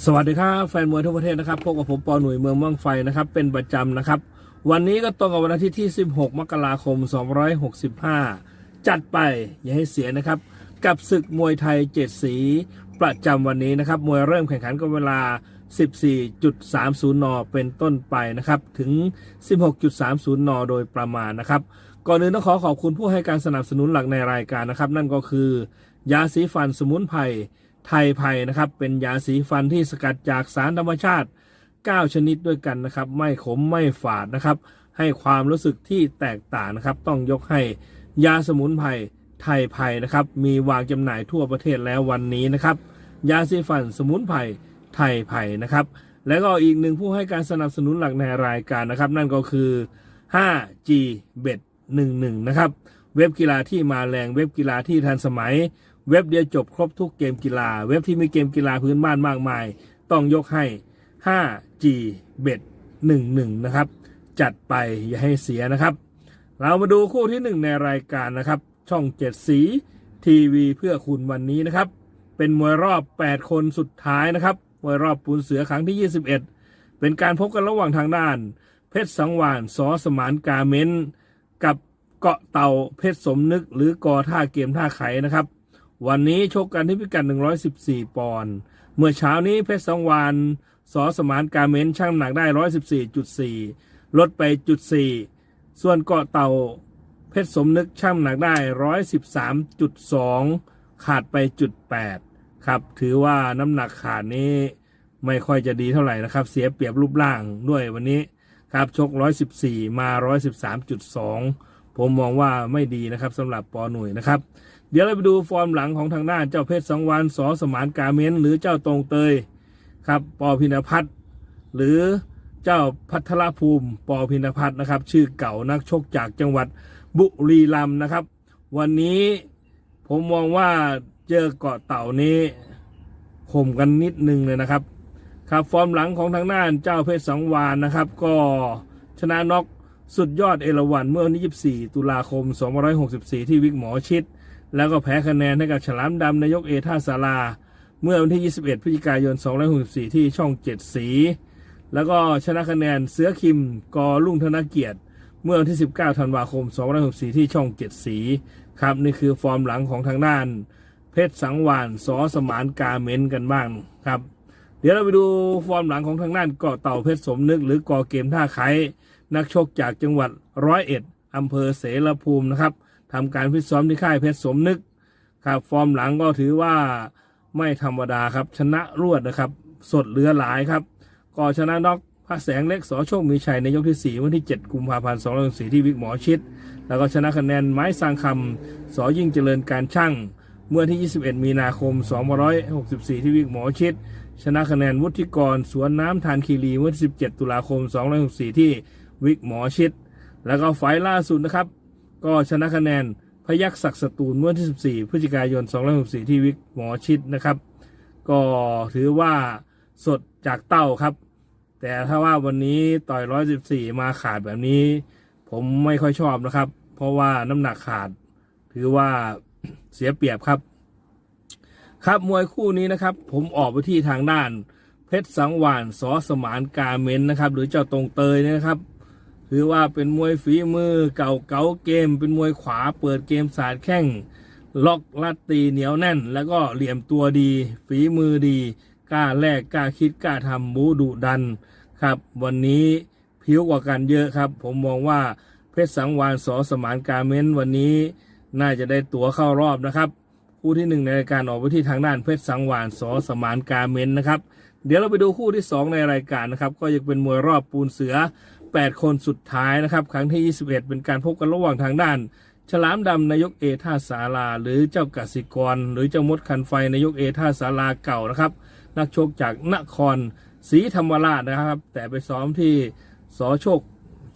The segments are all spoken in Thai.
สวัสดีครับแฟนมวยทั่วประเทศนะครับพบกับผมปอหนุ่ยเมืองมืองไฟนะครับเป็นประจำนะครับ วันนี้ก็ตรงกับวันอาทิตย์ที่ 16 มกราคม 265 จัดไปอย่าให้เสียนะครับ กับศึกมวยไทยเจ็ดสี ประจำวันนี้นะครับ มวยเริ่มแข่งขันก็เวลา 14.30 น เป็นต้นไปนะครับ ถึง 16.30 น โดยประมาณนะครับ ก่อนอื่นต้องขอขอบคุณผู้ให้การสนับสนุนหลักในรายการนะครับ นั่นก็คือยาสีฟันสมุนไพร ไทยไพรนะครับ เป็นยาสีฟันที่สกัดจากสารธรรมชาติ 9 ชนิดด้วยกันนะครับ ไม่ขมไม่ฝาดนะครับ ให้ความรู้สึกที่แตกต่างนะครับ ต้องยกให้ยาสมุนไพรไทยไพรนะครับ มีวางจำหน่ายทั่วประเทศแล้ววันนี้นะครับ ยาสีฟันสมุนไพรไทยไพรนะครับ แล้วก็อีกหนึ่งผู้ให้การสนับสนุนหลักในรายการนะครับ นั่นก็คือ 5G Bet 11 นะครับ เว็บกีฬาที่มาแรงเว็บกีฬาที่ทันสมัย เว็บเดียวจบครบทุกเกมกีฬา เว็บที่มีเกมกีฬาพื้นบ้านมากมาย ต้องยกให้ 5G Bet 11 นะครับ จัดไปอย่าให้เสียนะครับ เรามาดูคู่ที่หนึ่งในรายการนะครับ ช่องเจ็ดสีทีวีเพื่อคุณวันนี้นะครับ เป็นมวยรอบ 8 คนสุดท้ายนะครับมวยรอบปูนเสือครั้งที่ 21 เป็นการพบกันระหว่างทางด้าน เพชรสังวานสอสมานกาเมนกับเกาะเต่าเพชรสมนึกหรือกอท่าเกมท่าไขนะครับ วันนี้ชกกันที่พิกัด 114 ปอนด์เมื่อเช้านี้เพชรสังวานสอสมานกาเมนช่างหนักได้ 114.4 ลดไปจุด4ส่วนเกาะเต่าเพชรสมนึกช่างหนักได้ 113.2 ขาดไปจุด8ครับ ถือว่าน้ำหนักขาดนี้ไม่ค่อยจะดีเท่าไหร่นะครับ เสียเปรียบรูปร่างด้วยวันนี้ครับชก 114 มา 113.2 ผมมองว่าไม่ดีนะครับสำหรับปอหน่วยนะครับ เดี๋ยวเราไปดูฟอร์มหลังของทางด้านเจ้าเพชรสังวานสอสมานกาเมนหรือเจ้าตรงเตยครับปอพินพัฒน์หรือเจ้าพัทรภูมิปอพินพัฒน์นะครับ ชื่อเก่านักชกจากจังหวัดบุรีรัมย์นะครับ วันนี้ผมมองว่าเจอเกาะเต่านี้ข่มกันนิดนึงเลยนะครับ ครับฟอร์มหลังของทางด้านเจ้าเพชรสังวานนะครับ ก็ชนะน็อกสุดยอดเอราวันเมื่อวันที่24 ตุลาคม 2564 ที่วิกหมอชิด แล้วก็แพ้คะแนนให้กับฉลามดำนายกเอท่าสารา เมื่อวันที่ 21 พฤศจิกายน2564 ที่ช่อง 7 สี แล้วก็ชนะคะแนนเสือคิมกอลุ่งธนเกียรติ เมื่อวันที่ 19 ธันวาคม2564 ที่ช่อง 7 สี ครับนี่คือฟอร์มหลังของทางด้าน เพชรสังวานสอสมานกาเมนกันบ้างครับ เดี๋ยวเราไปดูฟอร์มหลังของทางด้านเกาะเต่าเพชรสมนึก หรือก่อเกมท่าไคนักชกจากจังหวัดร้อยเอ็ดอำเภอเสรภูมินะครับ ทำการฟิตซ้อมที่ค่ายเพชรสมนึกครับฟอร์มหลังก็ถือว่าไม่ธรรมดาครับ ชนะรวดนะครับ สดเหลือหลายครับก่อชนะน็อกพระแสงเล็กสอโชคมีชัยในยกที่ 4 วันที่ 7 กุมภาพันธ์2564ที่วิกหมอชิด แล้วก็ชนะคะแนนไม้สร้างคำสอยิ่งเจริญการช่างเมื่อที่ 21 มีนาคม 2564 ที่วิกหมอชิด ชนะคะแนนวุฒิกร สวนน้ำทานคีรีเมื่อที่17 ตุลาคม 2564 ที่วิกหมอชิด แล้วก็ไฟล่าสุดนะครับ ก็ชนะคะแนนพยักศักดิ์สตูลเมื่อที่ 14 พฤศจิกายน2564 ที่วิกหมอชิดนะครับ ก็ถือว่าสดจากเต้าครับ แต่ถ้าว่าวันนี้ต่อย 114 มาขาดแบบนี้ ผมไม่ค่อยชอบนะครับ เพราะว่าน้ำหนักขาด ถือว่าเสียเปรียบครับ ครับมวยคู่นี้นะครับ ผมออกไปที่ทางด้าน เพชรสังวานสอสมานกาเมนนะครับ หรือเจ้าตรงเตยนะครับ ถือว่าเป็นมวยฝีมือเก่าเก่าเกม เป็นมวยขวาเปิดเกมสาดแข้งล็อกลัดตีเหนียวแน่น แล้วก็เหลี่ยมตัวดี ฝีมือดีกล้าแลกกล้าคิดกล้าทำบูดุดันครับ วันนี้ผิวกว่ากันเยอะครับ ผมมองว่าเพชรสังวานสอสมานกาเมนวันนี้น่าจะได้ตั๋วเข้ารอบนะครับ คู่ที่หนึ่งในรายการออกไปที่ทางด้านเพชรสังวานสอสมานกาเมนนะครับ เดี๋ยวเราไปดูคู่ที่2ในรายการนะครับ ก็ยังเป็นมวยรอบปูนเสือ 8 คนสุดท้ายนะครับ ครั้งที่ 21 เป็นการพบกันระหว่างทางด้าน ฉลามดำนายกเอท่าสาลาหรือเจ้ากสิกร หรือเจ้ามดคันไฟนายกเอท่าสาลาเก่านะครับ นักชกจากนครศรีธรรมราชนะครับ แต่ไปซ้อมที่สอโชค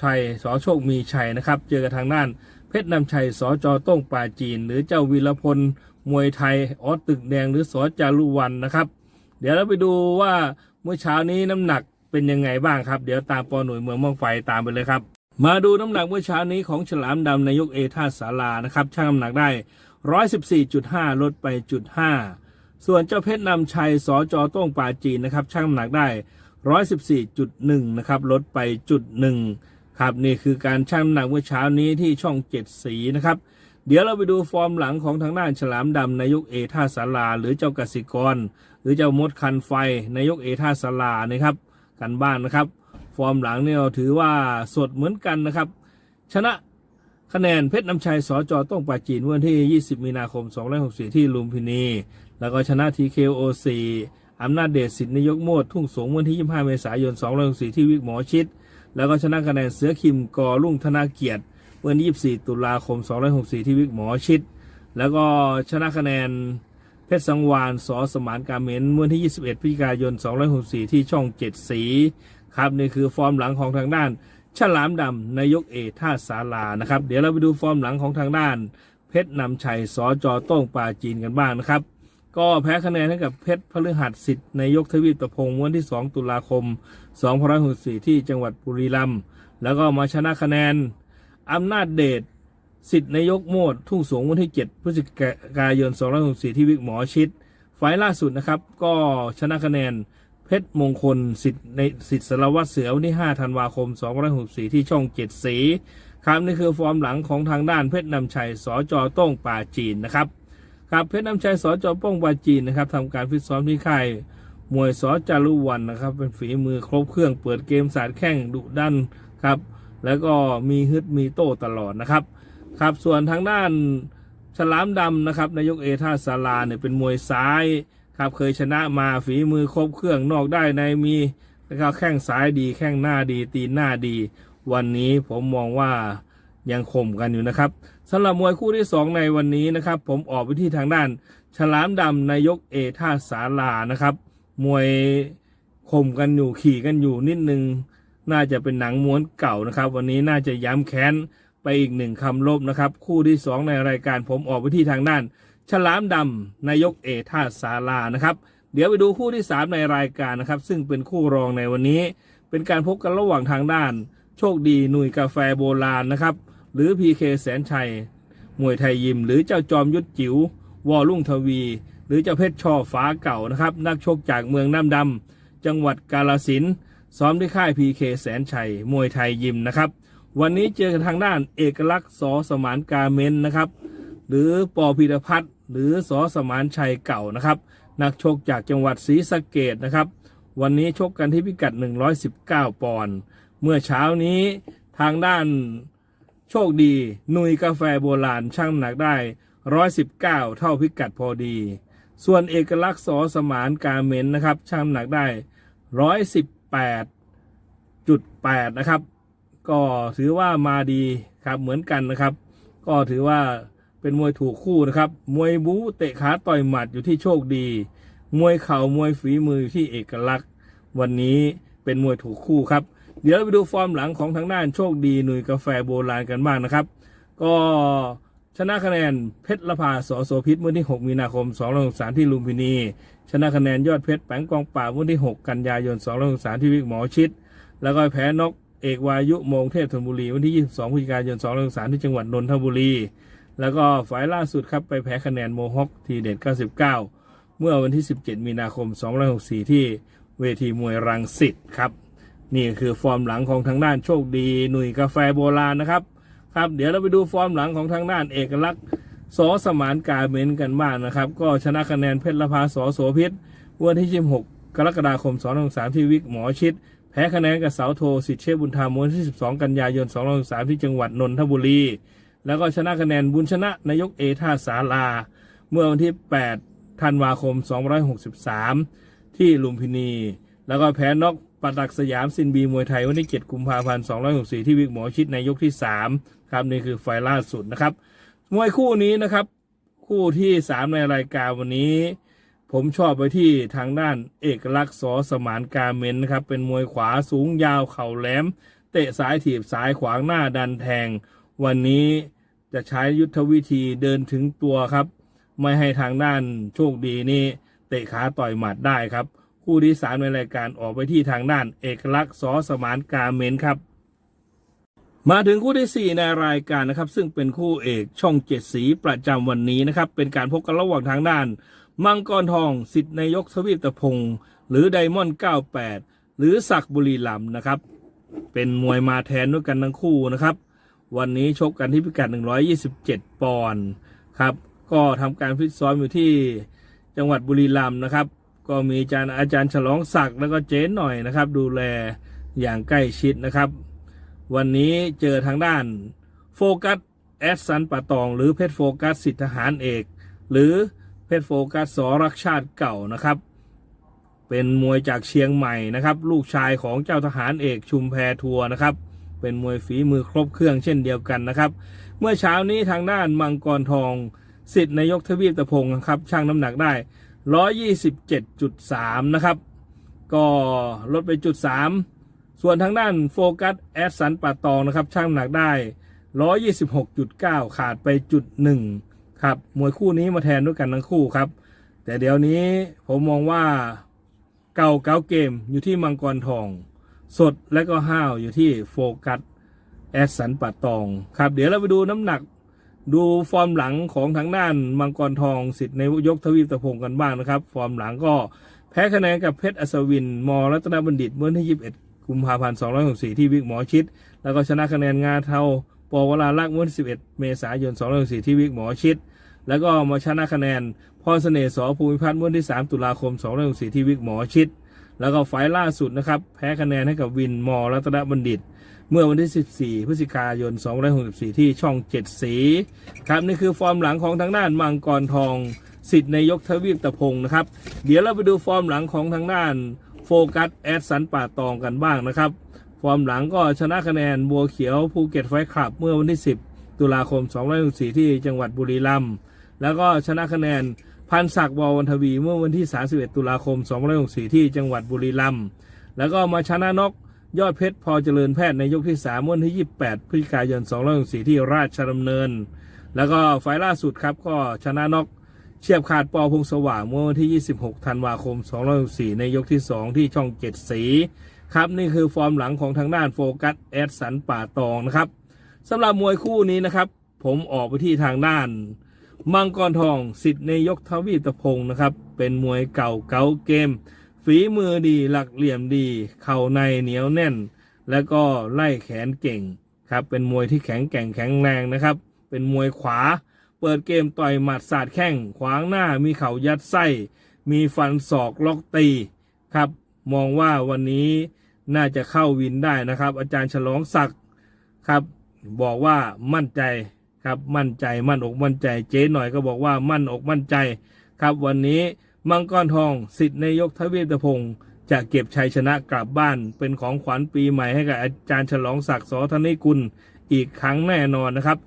ชัยสอโชคมีชัยนะครับ เจอกับทางด้าน เพชรนำชัยสอจอต้งป่าจีน หรือเจ้าวีรพลมวยไทยออสตึกแดงหรือสอจารุวันนะครับ เดี๋ยวเราไปดูว่าเมื่อเช้านี้น้ำหนัก เป็นยังไงบ้างครับ เดี๋ยวตามปอหน่วยเมืองมืองไฟตามไปเลยครับ มาดูน้ำหนักเมื่อเช้านี้ของฉลามดำนายกเอท่าสารานะครับช่างน้ำหนักได้114.5ลดไปจุด5ส่วนเจ้าเพชรนำชัยสอจอต้งป่าจีนนะครับช่างน้ำหนักได้114.1นะครับลดไปจุดหนึ่งครับนี่คือการช่างน้ำหนักเมื่อเช้านี้ที่ช่องเจ็ดสีนะครับเดี๋ยวเราไปดูฟอร์มหลังของทางด้านฉลามดำนายกเอท่าสาราหรือเจ้ากสิกร หรือเจ้ามดคันไฟนายกเอท่าสารานะครับ กันบ้านนะครับ ฟอร์มหลังเนี่ยเราถือว่าสดเหมือนกันนะครับ ชนะคะแนนเพชรน้ำชัยสอจอต้องปราจีนวันที่ 20 มีนาคม 2564 ที่ลุมพินี แล้วก็ชนะ TKO4 อำนาจเดชสิทธินยกโมดทุ่งสงวันที่ 25 เมษายน 2564 ที่วิกหมอชิด แล้วก็ชนะคะแนนเสือคิมกอรุ่งธนาเกียรติวันที่ 24 ตุลาคม 2564 ที่วิกหมอชิด แล้วก็ชนะคะแนน ชรสังวานสอสมานการเมนวันที่ 21พฤศจิกายน2564 ที่ช่อง 7 สี ครับ นี่คือฟอร์มหลังของทางด้าน ฉลามดำนายกเอท่าสารานะครับ เดี๋ยวเราไปดูฟอร์มหลังของทางด้าน เพชรนำชัยสอจอโต้งป่าจีนกันบ้างนะครับ ก็แพ้คะแนนให้กับเพชรพฤหัสสิทธิ์นายกทวีปตะพงศ์วันที่ 2 ตุลาคม 2564 ที่จังหวัดบุรีรัมย์แล้วก็มาชนะคะแนนอำนาจเดช สิทธิ์นายกโมดทุ่งสงวันที่ 7 พฤศจิกายน2564 ที่วิกหมอชิด ไฟล์ล่าสุดนะครับ ก็ชนะคะแนนเพชรมงคลสิทธิ์ในสิทธิ์สารวัตรเสือวันที่ 5 ธันวาคม2564 ที่ช่องเจ็ดสีครับนี่คือฟอร์มหลังของทางด้านเพชรนำชัยสอจอต้งป่าจีนนะครับครับเพชรนำชัยสอจอป้งป่าจีนนะครับทำการฟิตซ้อมที่ค่ายมวยสอจารุวันนะครับ เป็นฝีมือครบเครื่องเปิดเกมสาดแข้งดุดันครับแล้วก็มีฮึดมีโต้ตลอดนะครับ ครับส่วนทางด้านฉลามดำนะครับนายกเอท่าสาราเนี่ยเป็นมวยซ้ายครับเคยชนะมาฝีมือครบเครื่องนอกได้ในมีนะครับแข้งซ้ายดีแข้งหน้าดี ตีหน้าดี วันนี้ผมมองว่ายังข่มกันอยู่นะครับสำหรับมวยคู่ที่สองในวันนี้นะครับ ผมออกไปที่ทางด้าน ฉลามดำนายกเอท่าสารานะครับ มวยข่มกันอยู่ขี่กันอยู่นิดนึง น่าจะเป็นหนังม้วนเก่านะครับ วันนี้น่าจะย้ำแค้น ไปอีกหนึ่งคำลบนะครับ คู่ที่สองในรายการผมออกไปที่ทางด้าน ฉลามดำนายกเอท่าสารานะครับ เดี๋ยวไปดูคู่ที่ 3 ในรายการนะครับ ซึ่งเป็นคู่รองในวันนี้ เป็นการพบกันระหว่างทางด้าน โชคดีหนุ่ยกาแฟโบราณนะครับ หรือพีเคแสนชัย มวยไทยยิม หรือเจ้าจอมยุทธจิ๋ววอลุ่งทวี หรือเจ้าเพชรช่อฟ้าเก่านะครับ นักชกจากเมืองน้ำดำจังหวัดกาลสินซ้อมที่ค่ายพีเคแสนชัย มวยไทยยิมนะครับ วันนี้เจอกันทางด้านเอกลักษณ์สอสมานกาเมนนะครับ หรือปอพิรพัฒน์หรือสอสมานชัยเก่านะครับ นักชกจากจังหวัดศรีสะเกดนะครับ วันนี้ชกกันที่พิกัด 119 ปอนด์เมื่อเช้านี้ทางด้านโชคดีนุยกาแฟโบราณช่างหนักได้ 119 เท่าพิกัดพอดี ส่วนเอกลักษณ์สอสมานกาเมนนะครับช่างหนักได้ 118.8 นะครับ ก็ถือว่ามาดีครับเหมือนกันนะครับ ก็ถือว่าเป็นมวยถูกคู่นะครับ มวยบู๊เตะขาต่อยหมัดอยู่ที่โชคดี มวยเข่ามวยฝีมืออยู่ที่เอกลักษณ์ วันนี้เป็นมวยถูกคู่ครับ เดี๋ยวเราไปดูฟอร์มหลังของทางด้านโชคดีหนุ่ยกาแฟโบราณกันบ้างนะครับ ก็ชนะคะแนนเพชรละพาสอโสพิษเมื่อที่ 6 มีนาคม2563ที่ลุมพินี ชนะคะแนนยอดเพชรแปงกองป่าบเมื่อที่ 6 กันยายน2563ที่วิกหมอชิด แล้วก็แพ้นก เอกวายุโมงเทพธนบุรี วันที่ 22พฤศจิกายน2563ที่จังหวัดนนทบุรี แล้วก็ฝ่ายล่าสุดครับไปแพ้คะแนนโมฮอคทีเด็ด 99 เมื่อวันที่ 17 มีนาคม 2564 ที่เวทีมวยรังสิตครับ นี่คือฟอร์มหลังของทางด้านโชคดี หนุ่ยกาแฟโบราณนะครับครับ เดี๋ยวเราไปดูฟอร์มหลังของทางด้านเอกลักษณ์สอสมานกาเมนกันบ้างนะครับ ก็ชนะคะแนนเพชรละพาสอโสพิษวันที่ 26 กรกฎาคม2563ที่วิกหมอชิด แพ้คะแนนกับเสาโทสิทธิเชษบุญธรรมวันที่ 12 กันยายน2563ที่จังหวัดนนทบุรี แล้วก็ชนะคะแนนบุญชนะนายกเอท่าสาลา เมื่อวันที่ 8 ธันวาคม2563 ที่ลุมพินี แล้วก็แพ้นอกปตักสยามซินบีมวยไทยวันที่ 7 กุมภาพันธ์2564 ที่วิกหมอชิดในยกที่ 3 ครับนี่คือไฟล์ล่าสุดนะครับ มวยคู่นี้นะครับ คู่ที่ 3 ในรายการวันนี้ ผมชอบไปที่ทางด้านเอกลักษณ์สอสมานกาเมนนะครับ เป็นมวยขวาสูงยาวเข่าแหลม เตะซ้ายถีบซ้ายขวางหน้าดันแทง วันนี้จะใช้ยุทธวิธีเดินถึงตัวครับ ไม่ให้ทางด้านโชคดีนี่เตะขาต่อยหมัดได้ครับ คู่ที่สามในรายการออกไปที่ทางด้านเอกลักษณ์สอสมานกาเมนครับ มาถึงคู่ที่ 4 ในรายการนะครับ ซึ่งเป็นคู่เอกช่องเจ็ดสีประจำวันนี้นะครับ เป็นการพบกันระหว่างทางด้าน มังกรทองสิทธิ์นายกทวีปตะพงศ์หรือไดมอนด์98 หรือศักบุรีลำนะครับ เป็นมวยมาแทนด้วยกันทั้งคู่นะครับ วันนี้ชกกันที่พิกัด 127 ปอนด์ครับ ก็ทำการฟิตซ้อมอยู่ที่จังหวัดบุรีรัมย์นะครับ ก็มีอาจารย์อาจารย์ฉลองศักดิ์แล้วก็เจ๊หน่อยนะครับ ดูแลอย่างใกล้ชิดนะครับ วันนี้เจอทางด้านโฟกัสแอดสันป่าตอง หรือเพชรโฟกัสสิทธิทหารเอก หรือ ชรโฟกัสสอรักชาติเก่านะครับ เป็นมวยจากเชียงใหม่นะครับ ลูกชายของเจ้าทหารเอกชุมแพทัวนะครับ เป็นมวยฝีมือครบเครื่องเช่นเดียวกันนะครับ เมื่อเช้านี้ทางด้านมังกรทองสิทธิ์นายกทวีปตะพงศ์นะครับช่างน้ำหนักได้ 127.3 นะครับ ก็ลดไปจุด 3 ส่วนทางด้านโฟกัสแอดสันป่าตองนะครับช่างน้ำหนักได้ 126.9 ขาดไปจุดหนึ่ง ครับมวยคู่นี้มาแทนด้วยกันทั้งคู่ครับ แต่เดี๋ยวนี้ผมมองว่าเก่าเก่าเกมอยู่ที่มังกรทอง สดและก็ห้าวอยู่ที่โฟกัสแอดสันป่าตองครับ เดี๋ยวเราไปดูน้ำหนัก ดูฟอร์มหลังของทางด้านมังกรทองสิทธิ์ในยกทวีปตะพงกันบ้างนะครับ ฟอร์มหลังก็แพ้คะแนนกับเพชรอัศวินมรัตนบัณฑิตเมื่อที่21กุมภาพันธ์264 ที่วิกหมอชิด แล้วก็ชนะคะแนนงาเทาปวราลักษ์เมื่อที่11 เมษายน264 ที่วิกหมอชิด แล้วก็มาชนะคะแนนพรเสน่ห์สอภูมิพัฒน์เมื่อที่ 3 ตุลาคม2564ที่วิกหมอชิด แล้วก็ไฟล์ล่าสุดนะครับ แพ้คะแนนให้กับวินมรัตนบัณฑิต เมื่อวันที่ 14 พฤศจิกายน 264 ที่ช่อง 7 สี ครับ นี่คือฟอร์มหลังของทางด้านมังกรทองสิทธิ์ในยกทวีปตะพงนะครับ เดี๋ยวเราไปดูฟอร์มหลังของทางด้านโฟกัสแอดสันป่าตองกันบ้างนะครับ ฟอร์มหลังก็ชนะคะแนนบัวเขียวภูเก็ตไฟคลับ เมื่อวันที่ 10 ตุลาคม 264 ที่จังหวัดบุรีรัมย์ แล้วก็ชนะคะแนนพันศักดิ์วอวันทวีเมื่อวันที่ 31 ตุลาคม 2564 ที่จังหวัดบุรีรัมย์แล้วก็มาชนะนกยอดเพชรพอเจริญแพทย์ในยกที่3วันที่ 28 พฤศจิกายน 2564 ที่ราชดำเนิน แล้วก็ไฟล์ล่าสุดครับก็ชนะนกเฉียบขาดปอพงสว่างเมื่อวันที่ 26 ธันวาคม 2564 ในยกที่ 2 ที่ช่อง 7 สี ครับนี่คือฟอร์มหลังของทางด้านโฟกัสแอดสันป่าตองนะครับสำหรับมวยคู่นี้นะครับ ผมออกไปที่ทางด้าน มังกรทองสิทธิ์ในยกทวีตพงศ์นะครับ เป็นมวยเก่าเก่าเกม ฝีมือดีหลักเหลี่ยมดี เข่าในเหนียวแน่น แล้วก็ไล่แขนเก่งครับเป็นมวยที่แข็งแกร่งแข็งแรงนะครับ เป็นมวยขวา เปิดเกมต่อยหมัดสาดแข้งขวางหน้ามีเข่ายัดไส้ มีฟันศอกล็อกตีครับ มองว่าวันนี้น่าจะเข้าวินได้นะครับ อาจารย์ฉลองศักดิ์ครับ บอกว่ามั่นใจ ครับมั่นใจมั่นอกมั่นใจเจ๊หน่อยก็บอกว่ามั่นอกมั่นใจ ครับวันนี้มังกรทองสิทธิ์นายกทวีปตะพงศ์จะเก็บชัยชนะกลับบ้าน เป็นของขวัญปีใหม่ให้กับอาจารย์ฉลองศักดิ์สอธนิกุลอีกครั้งแน่นอนนะครับ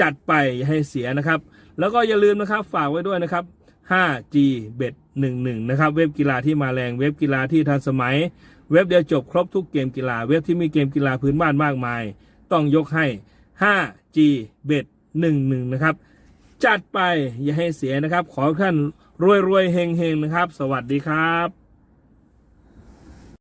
จัดไปอย่าให้เสียนะครับ แล้วก็อย่าลืมนะครับฝากไว้ด้วยนะครับ 5G เบ็ด11 นะครับ เว็บกีฬาที่มาแรงเว็บกีฬาที่ทันสมัย เว็บเดียวจบครบทุกเกมกีฬา เว็บที่มีเกมกีฬาพื้นบ้านมากมาย ต้องยกให้ 5G เบ็ด 11 นะครับ จัดไปอย่าให้เสียนะครับ ขอให้ท่านรวยรวยๆเฮงเฮงๆนะครับ สวัสดีครับ